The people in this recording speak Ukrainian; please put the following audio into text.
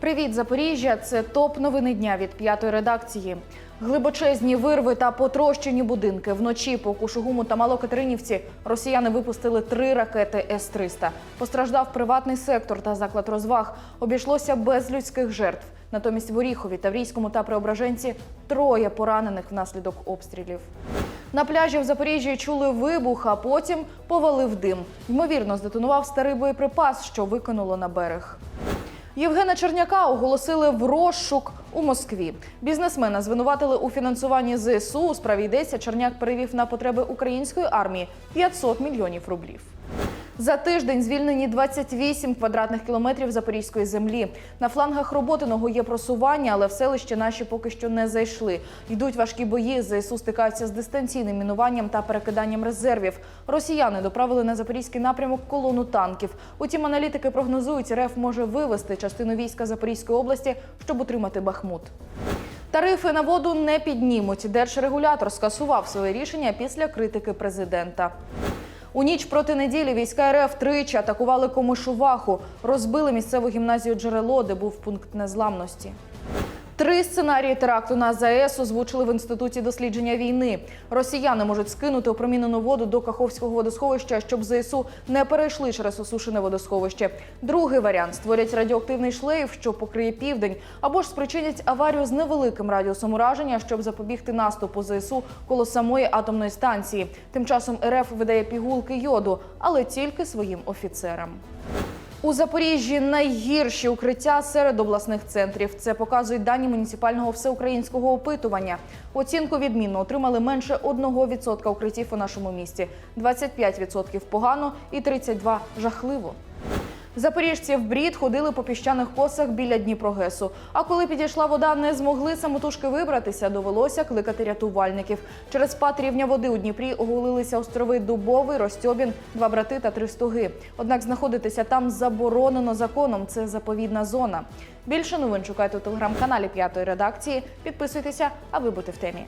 Привіт, Запоріжжя! Це топ новини дня від п'ятої редакції. Глибочезні вирви та потрощені будинки вночі по Кушугуму та Малокатеринівці росіяни випустили три ракети С-300. Постраждав приватний сектор та заклад розваг. Обійшлося без людських жертв. Натомість в Оріхові, Таврійському та Преображенці троє поранених внаслідок обстрілів. На пляжі в Запоріжжі чули вибух, а потім повалив дим. Ймовірно, здетонував старий боєприпас, що викинуло на берег. Євгена Черняка оголосили в розшук у Москві. Бізнесмена звинуватили у фінансуванні ЗСУ. У справі йдеться, Черняк перевів на потреби української армії 500 мільйонів рублів. За тиждень звільнені 28 квадратних кілометрів запорізької землі. На флангах Роботиного є просування, але в селище наші поки що не зайшли. Йдуть важкі бої. ЗСУ стикаються з дистанційним мінуванням та перекиданням резервів. Росіяни доправили на запорізький напрямок колону танків. Утім, аналітики прогнозують, РФ може вивести частину війська Запорізької області, щоб утримати Бахмут. Тарифи на воду не піднімуть. Держрегулятор скасував своє рішення після критики президента. У ніч проти неділі війська РФ тричі атакували Комишуваху, розбили місцеву гімназію джерело, де був пункт незламності. Три сценарії теракту на ЗАЕС озвучили в інституті дослідження війни. Росіяни можуть скинути опромінену воду до Каховського водосховища, щоб ЗСУ не перейшли через осушене водосховище. Другий варіант створять радіоактивний шлейф, що покриє південь, або ж спричинять аварію з невеликим радіусом ураження, щоб запобігти наступу ЗСУ коло самої атомної станції. Тим часом РФ видає пігулки йоду, але тільки своїм офіцерам. У Запоріжжі найгірші укриття серед обласних центрів. Це показують дані муніципального всеукраїнського опитування. Оцінку відмінно отримали менше 1% укриттів у нашому місті, 25% погано і 32% жахливо. Запоріжці в брід ходили по піщаних косах біля Дніпрогесу. А коли підійшла вода, не змогли самотужки вибратися. Довелося кликати рятувальників. Через спад рівня води у Дніпрі оголилися острови Дубовий, Ростьобін, два брати та три стуги. Однак знаходитися там заборонено законом. Це заповідна зона. Більше новин шукайте у телеграм-каналі п'ятої редакції. Підписуйтеся, аби бути в темі.